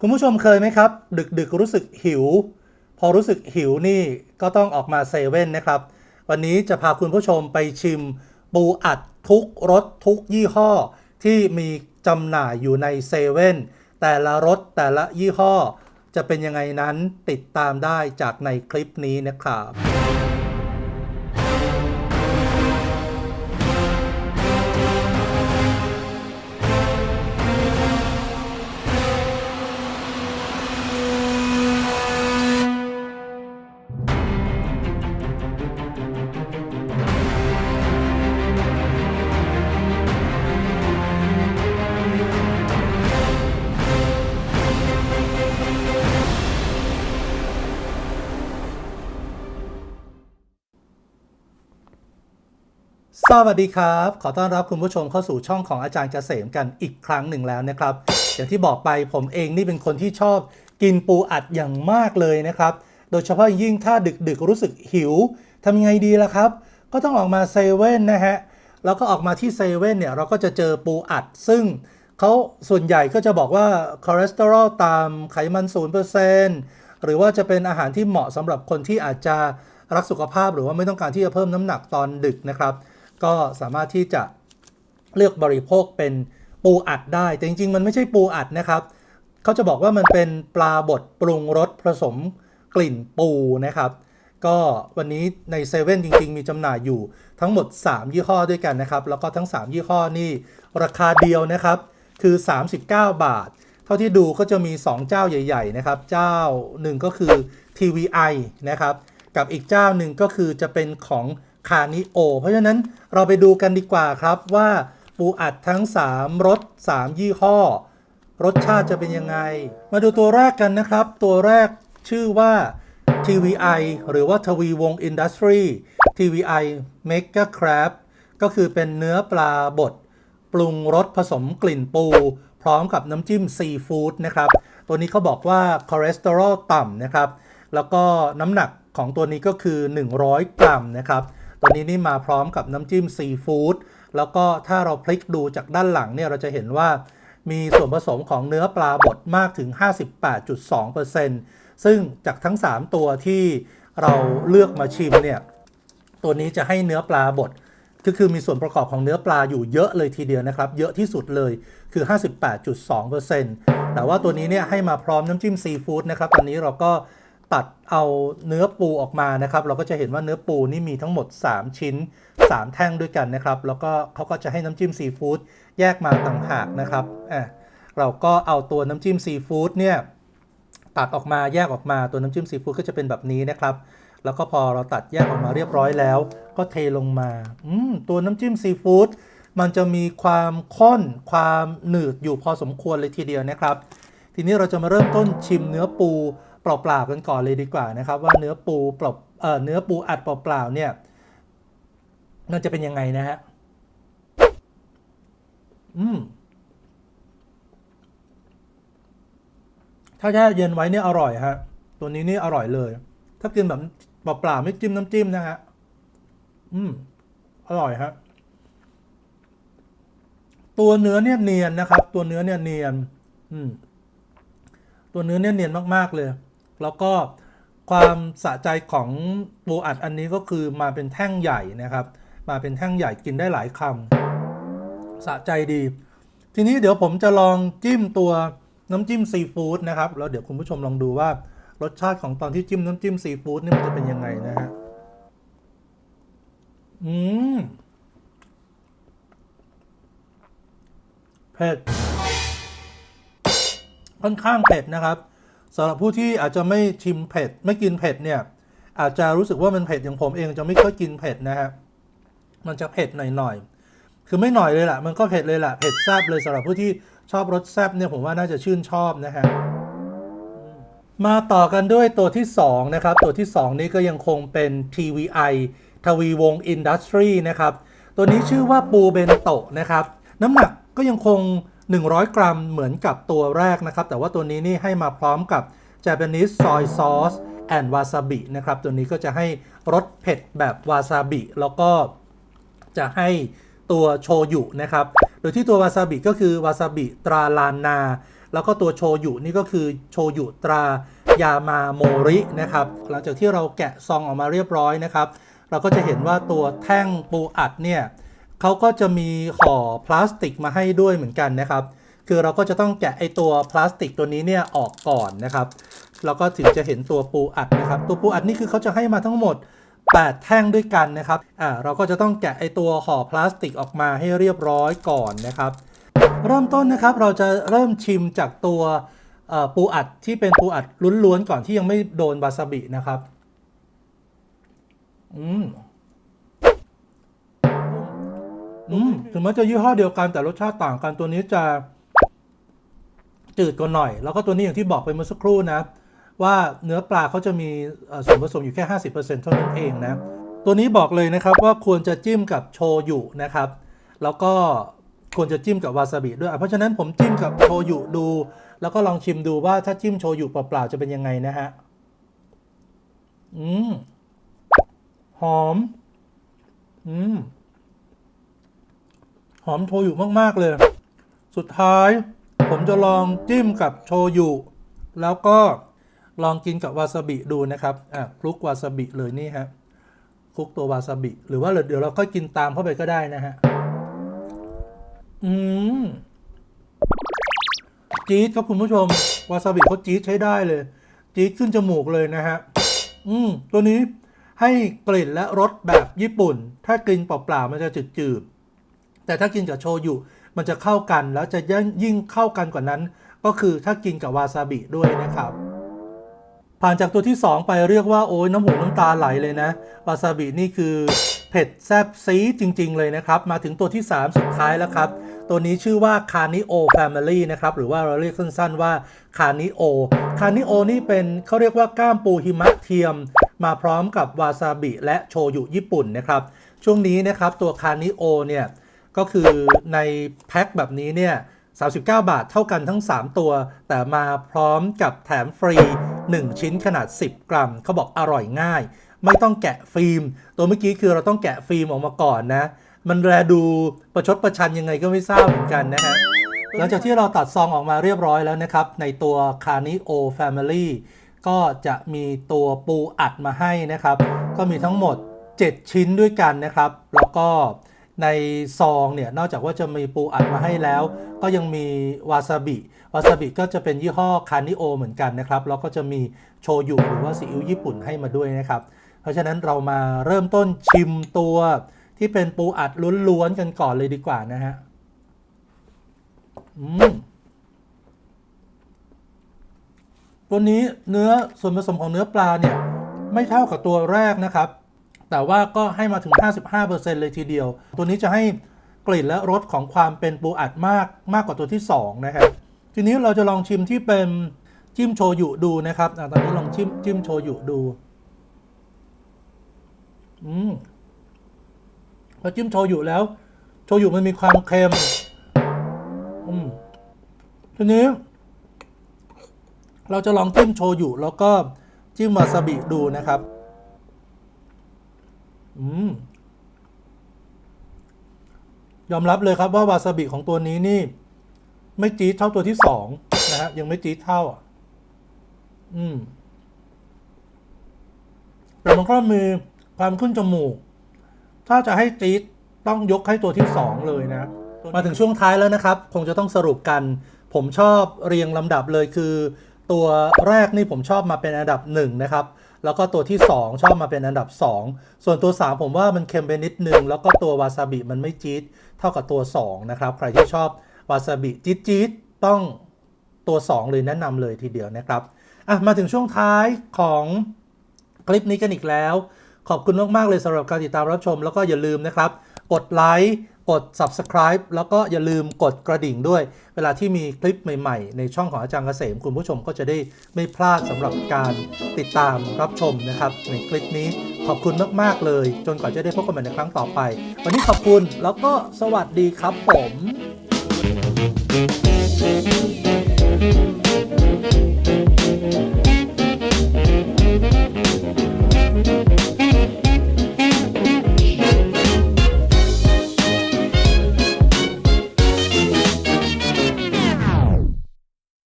คุณผู้ชมเคยไหมครับ ดึกดึกรู้สึกหิว พอรู้สึกหิวนี่ก็ต้องออกมาเซเว่นนะครับ วันนี้จะพาคุณผู้ชมไปชิมปูอัดทุกรสทุกยี่ห้อ ที่มีจำหน่ายอยู่ในเซเว่นแต่ละรสแต่ละยี่ห้อ จะเป็นยังไงนั้นติดตามได้จากในคลิปนี้นะครับ สวัสดีครับ ขอต้อนรับคุณผู้ชมเข้าสู่ช่องของอาจารย์เกษมกันอีกครั้งหนึ่งแล้วนะครับ อย่างที่บอกไปผมเองนี่เป็นคนที่ชอบกินปูอัดอย่างมากเลยนะครับ โดยเฉพาะยิ่งถ้าดึกๆรู้สึกหิวทำยังไงดีล่ะครับ ก็ต้องออกมาเซเว่นนะฮะ แล้วก็ออกมาที่เซเว่นเนี่ยเราก็จะเจอปูอัด ซึ่งเขาส่วนใหญ่ก็จะบอกว่าคอเลสเตอรอลต่ำไขมัน0%หรือว่าจะเป็นอาหารที่เหมาะสำหรับคนที่อาจจะรักสุขภาพหรือว่าไม่ต้องการที่จะเพิ่มน้ำหนักตอนดึกนะครับ ก็สามารถที่จะเลือกบริโภคเป็นปูอัดได้ แต่จริง ๆ มันไม่ใช่ปูอัดนะครับ เขาจะบอกว่ามันเป็นปลาบดปรุงรสผสมกลิ่นปูนะครับ ก็วันนี้ในเซเว่นจริง ๆ มีจำหน่ายอยู่ทั้งหมด 3 ยี่ห้อด้วยกันนะครับ แล้วก็ทั้ง 3 ยี่ห้อนี่ราคาเดียวนะครับ คือ 39 บาท เท่าที่ดูก็จะมี 2 เจ้าใหญ่ ๆ นะครับ เจ้าหนึ่งก็คือ TVI นะครับ กับอีกเจ้าหนึ่งก็คือจะเป็นของ คานิโอ เพราะฉะนั้นเราไปดูกันดีกว่าครับว่าปูอัดทั้ง 3รส3 ยี่ห้อ รสชาติจะเป็นยังไง มาดูตัวแรกกันนะครับ ตัวแรกชื่อว่า TVI หรือว่าทวีวงอินดัสทรี TVI Mega Crab ก็คือเป็นเนื้อปลาบด ปรุงรสผสมกลิ่นปู พร้อมกับน้ำจิ้มซีฟู้ดนะครับ ตัวนี้เขาบอกว่าคอเลสเตอรอลต่ำนะครับ แล้วก็น้ำหนักของตัวนี้ก็คือ 100 กรัมนะครับ ตัวนี้นี่มาพร้อมกับน้ำจิ้มซีฟู้ดแล้วก็ถ้าเราพลิกดูจากด้านหลังเนี่ยเราจะเห็นว่ามีส่วนผสมของเนื้อปลาบดมากถึง 58.2%ซึ่งจากทั้ง 3 ตัวที่เราเลือกมาชิมเนี่ย ตัวนี้จะให้เนื้อปลาบดก็คือมีส่วนประกอบของเนื้อปลาอยู่เยอะเลยทีเดียวนะครับ เยอะที่สุดเลยคือ 58.2%แต่ว่าตัวนี้เนี่ยให้มาพร้อมน้ำจิ้มซีฟู้ดนะครับ ตอนนี้เราก็ ตัดเอาเนื้อปูออกมานะครับ เราก็จะเห็นว่าเนื้อปูนี่มีทั้งหมด 3 ชิ้น 3 แท่งด้วยกันนะครับ แล้วก็เขาก็จะให้น้ำจิ้มซีฟู้ดแยกมาต่างหากนะครับอะเราก็เอาตัวน้ำจิ้มซีฟู้ดเนี่ยตัดออกมาแยกออกมาตัวน้ำจิ้มซีฟู้ดก็จะเป็นแบบนี้นะครับ แล้วก็พอเราตัดแยกออกมาเรียบร้อยแล้ว ก็เทลงมาอืมตัวน้ำจิ้มซีฟู้ดมันจะมีความข้นความหนืดอยู่พอสมควรเลยทีเดียวนะครับ ทีนี้เราจะมาเริ่มต้นชิมเนื้อปู เปล่าๆกันก่อนเลยดีกว่านะครับ ว่าเนื้อปูเปล่าเอ่อเนื้อปูอัดเปล่าๆเนี่ยมันจะเป็นยังไงนะฮะอืมถ้าแช่เย็นไว้เนี่ยอร่อยฮะ ตัวนี้นี่อร่อยเลย ถ้ากินแบบเปล่าๆไม่จิ้มน้ำจิ้มนะฮะ อืม อร่อยฮะ ตัวเนื้อเนี่ยเนียนนะครับ ตัวเนื้อเนี่ยเนียน อืม ตัวเนื้อเนี่ยเนียนมากๆเลย แล้วก็ความสะใจของปูอัดอันนี้ก็คือมาเป็นแท่งใหญ่นะครับ มาเป็นแท่งใหญ่กินได้หลายคำสะใจดี ทีนี้เดี๋ยวผมจะลองจิ้มตัวน้ำจิ้มซีฟู้ดนะครับ แล้วเดี๋ยวคุณผู้ชมลองดูว่ารสชาติของตอนที่จิ้มน้ำจิ้มซีฟู้ดนี่มันจะเป็นยังไงนะฮะ อืมเผ็ดค่อนข้างเผ็ดนะครับ สำหรับผู้ที่อาจจะไม่ชิมเผ็ด ไม่กินเผ็ดเนี่ย อาจจะรู้สึกว่ามันเผ็ดอย่างผมเองจะไม่ค่อยกินเผ็ดนะฮะมันจะเผ็ดหน่อยๆคือไม่หน่อยเลยล่ะ มันก็เผ็ดเลยล่ะเผ็ดแซ่บเลยสำหรับผู้ที่ชอบรสแซ่บเนี่ยผมว่าน่าจะชื่นชอบนะฮะมาต่อกันด้วยตัวที่ 2 นะครับ ตัวที่ 2 นี้ก็ยังคงเป็น TVI ทวีวงอินดัสทรีนะครับ ตัวนี้ชื่อว่าปูเบนโตะนะครับ น้ำหนักก็ยังคง 100 กรัมเหมือนกับตัวแรกนะครับ แต่ว่าตัวนี้นี่ให้มาพร้อมกับ Japanese soy sauce and wasabi นะครับ ตัวนี้ก็จะให้รสเผ็ดแบบวาซาบิแล้วก็จะให้ตัวโชยุนะครับ โดยที่ตัววาซาบิก็คือวาซาบิตราลานนา แล้วก็ตัวโชยุนี่ก็คือโชยุตรายามาโมรินะครับ หลังจากที่เราแกะซองออกมาเรียบร้อยนะครับ เราก็จะเห็นว่าตัวแท่งปูอัดเนี่ย เขาก็จะมีห่อพลาสติกมาให้ด้วยเหมือนกันนะครับ คือเราก็จะต้องแกะไอตัวพลาสติกตัวนี้เนี่ยออกก่อนนะครับ แล้วก็ถึงจะเห็นตัวปูอัดนะครับ ตัวปูอัดนี่คือเขาจะให้มาทั้งหมด 8 แท่งด้วยกันนะครับ อ่า เราก็จะต้องแกะไอตัวห่อพลาสติกออกมาให้เรียบร้อยก่อนนะครับ เริ่มต้นนะครับเราจะเริ่มชิมจากตัวปูอัดที่เป็นปูอัดล้วนๆก่อนที่ยังไม่โดนวาซาบินะครับ อืม อืมถึงแม้จะยี่ห้อเดียวกันแต่รสชาติต่างกันตัวนี้จะ จืดกว่าหน่อย แล้วก็ตัวนี้อย่างที่บอกไปเมื่อสักครู่นะ ว่าเนื้อปลาเขาจะมีส่วนผสมอยู่แค่ 50%เท่านั้นเองนะ ตัวนี้บอกเลยนะครับว่าควรจะจิ้มกับโชยุนะครับ แล้วก็ควรจะจิ้มกับวาซาบิด้วย เพราะฉะนั้นผมจิ้มกับโชยุดู แล้วก็ลองชิมดูว่าถ้าจิ้มโชยุเปล่าๆจะเป็นยังไงนะฮะ อืม หอม อืม หอมโชยุมาก ๆ เลย สุดท้ายผมจะลองจิ้มกับโชยุ แล้วก็ลองกินกับวาซาบิดูนะครับอะคลุกวาซาบิเลยนี่ฮะคลุกตัววาซาบิ หรือว่าเดี๋ยวเราค่อยกินตามเข้าไปก็ได้นะฮะ อืมจี๊ดครับคุณผู้ชม วาซาบิเขาจี๊ดใช้ได้เลย จี๊ดขึ้นจมูกเลยนะฮะ อืม ตัวนี้ให้กลิ่นและรสแบบญี่ปุ่น ถ้ากินเปล่าๆมันจะจืดๆ แต่ถ้ากินกับโชยุมันจะเข้ากันแล้วจะยิ่งยิ่งเข้ากันกว่านั้น ก็คือถ้ากินกับวาซาบิด้วยนะครับ ผ่านจากตัวที่ 2 ไปเรียกว่าโอ้ยน้ำหูน้ำตาไหลเลยนะ วาซาบินี่คือเผ็ดแซ่บซีดจริง ๆ เลยนะครับ มาถึงตัวที่ 3 สุดท้ายแล้วครับ ตัวนี้ชื่อว่าคานิโอแฟมิลี่นะครับ หรือว่าเราเรียกสั้นๆว่าคานิโอคานิโอนี่เป็นเขาเรียกว่าก้ามปูหิมะเทียม มาพร้อมกับวาซาบิและโชยุญี่ปุ่นนะครับ ช่วงนี้นะครับตัวคานิโอเนี่ย ก็คือในแพ็คแบบนี้เนี่ย39 บาทเท่ากันทั้ง 3 ตัว แต่มาพร้อมกับแถมฟรี 1 ชิ้นขนาด 10 กรัม เขาบอกอร่อยง่าย ไม่ต้องแกะฟิล์ม ตัวเมื่อกี้คือเราต้องแกะฟิล์มออกมาก่อนนะ มันแลดูประชดประชันยังไงก็ไม่ทราบเหมือนกันนะฮะหลังจากที่เราตัดซองออกมาเรียบร้อยแล้วนะครับ ในตัว c a r n i o Family ก็จะมีตัวปูอัดมาให้นะครับ ก็มีทั้งหมด 7 ชิ้นด้วยกันนะครับ แล้วก็ ในซองเนี่ยนอกจากว่าจะมีปูอัดมาให้แล้ว ก็ยังมีวาซาบิวาซาบิก็จะเป็นยี่ห้อคานิโอเหมือนกันนะครับแล้วก็จะมีโชยุหรือว่าซีอิ๊วญี่ปุ่นให้มาด้วยนะครับ เพราะฉะนั้นเรามาเริ่มต้นชิมตัวที่เป็นปูอัดล้วนๆกันก่อนเลยดีกว่านะฮะอืมตัวนี้เนื้อส่วนผสมของเนื้อปลาเนี่ย ไม่เท่ากับตัวแรกนะครับ แต่ว่าก็ให้มาถึง 55%เลยทีเดียว ตัวนี้จะให้กลิ่นและรสของความเป็นปูอัดมากมากกว่าตัวที่ 2 นะครับ ทีนี้เราจะลองชิมที่เป็นจิ้มโชยุดูนะครับอตอนนี้ลองจิ้มจิ้มโชยุดู อืมพอจิ้มโชยุแล้ว โชยุมันมีความเค็ม อืมทีนี้ เราจะลองจิ้มโชยุแล้วก็จิ้มวาซาบิดูนะครับ อืม ยอมรับเลยครับว่าวาซาบิของตัวนี้นี่ ไม่จี๊ดเท่าตัวที่สองนะฮะยังไม่จี๊ดเท่าอะ อืมแต่มันก็มีความขึ้นจมูก ถ้าจะให้จี๊ดต้องยกให้ตัวที่สองเลยนะ มาถึงช่วงท้ายแล้วนะครับ คงจะต้องสรุปกัน ผมชอบเรียงลำดับเลยคือ ตัวแรกนี่ผมชอบมาเป็นอันดับหนึ่งนะครับแล้วก็ตัวที่ 2 ชอบมาเป็นอันดับ 2 ส่วนตัว 3 ผมว่ามันเค็มไปนิดนึง แล้วก็ตัววาซาบิมันไม่จี๊ดเท่ากับตัว 2 นะครับ ใครที่ชอบวาซาบิจี๊ดจี๊ดต้องตัว 2 เลยแนะนำเลยทีเดียวนะครับอะมาถึงช่วงท้ายของคลิปนี้กันอีกแล้ว ขอบคุณมาก ๆ เลยสำหรับการติดตามรับชม แล้วก็อย่าลืมนะครับ กดไลค์ กด subscribe แล้วก็อย่าลืมกดกระดิ่งด้วย เวลาที่มีคลิปใหม่ๆ ในช่องของอาจารย์เกษม คุณผู้ชมก็จะได้ไม่พลาดสำหรับการติดตามรับชมนะครับ ในคลิปนี้ขอบคุณมากๆเลย จนกว่าจะได้พบกันใหม่ในครั้งต่อไป วันนี้ขอบคุณแล้วก็สวัสดีครับผม